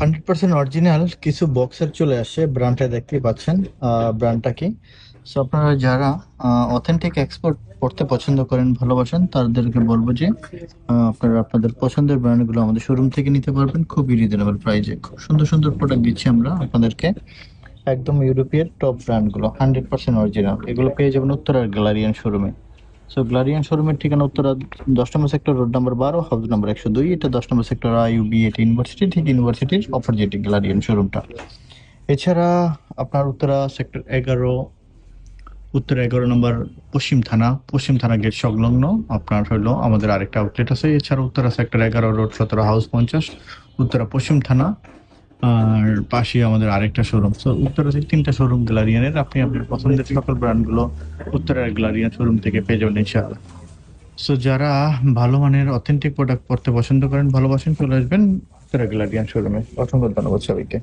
Hundred percent original কিছু বক্সের চলে আসে ব্র্যান্ডটা দেখতেই পাচ্ছেন ব্র্যান্ডটা কি? সো আপনারা যারা অথেন্টিক এক্সপোর্ট পড়তে পছন্দ করেন, ভালোবাসেন, তাদেরকে বলব যে আপনারা আপনাদের পছন্দের ব্র্যান্ডগুলো আমাদের শোরুম থেকে নিতে পারবেন, খুবই রিজনেবল প্রাইজে খুব সুন্দর সুন্দর প্রোডাক্ট দিচ্ছি আমরা আপনাদেরকে। একদম ইউরোপের টপ ব্র্যান্ডগুলো হান্ড্রেড পার্সেন্ট অরিজিনাল এগুলো পেয়ে যাবেন উত্তরার গ্যালারিয়ান শোরুমে সো গ্লারিয়ান শোরুমের ঠিকানা উত্তরা দশ নম্বর সেক্টর রোড নাম্বার বারো হাউস নাম্বার একশো দুই। এটা দশ নম্বর সেক্টর আইউবি এটি ইউনিভার্সিটি ঠিক ইউনিভার্সিটির অপোজিটে গ্লারিয়ান শোরুমটা এছাড়া আপনার উত্তরা সেক্টর এগারো, উত্তর এগারো নম্বর পশ্চিম থানা পশ্চিম থানা গেট সংলগ্ন। আপনার হলো আমাদের আরেকটা আউটলেট আছে। এছাড়া উত্তরা সেক্টর এগারো রোড সতেরো হাউস পঞ্চাশ, উত্তরা পশ্চিম থানা আর পাশে আমাদের আরেকটা শোরুম তো উত্তরা থেকে তিনটা শোরুম গ্যালারিয়ানের, আপনি আপনার পছন্দের সকল ব্র্যান্ডগুলো উত্তরার গ্যালারিয়ান শোরুম থেকে পেয়ে যাবেন, ইনশাআল্লাহ। সো যারা ভালো মানের অথেন্টিক প্রোডাক্ট পড়তে পছন্দ করেন, ভালোবাসেন, চলে আসবেন উত্তরা গ্যালারিয়ান শোরুমে অসংখ্য ধন্যবাদ সবাইকে।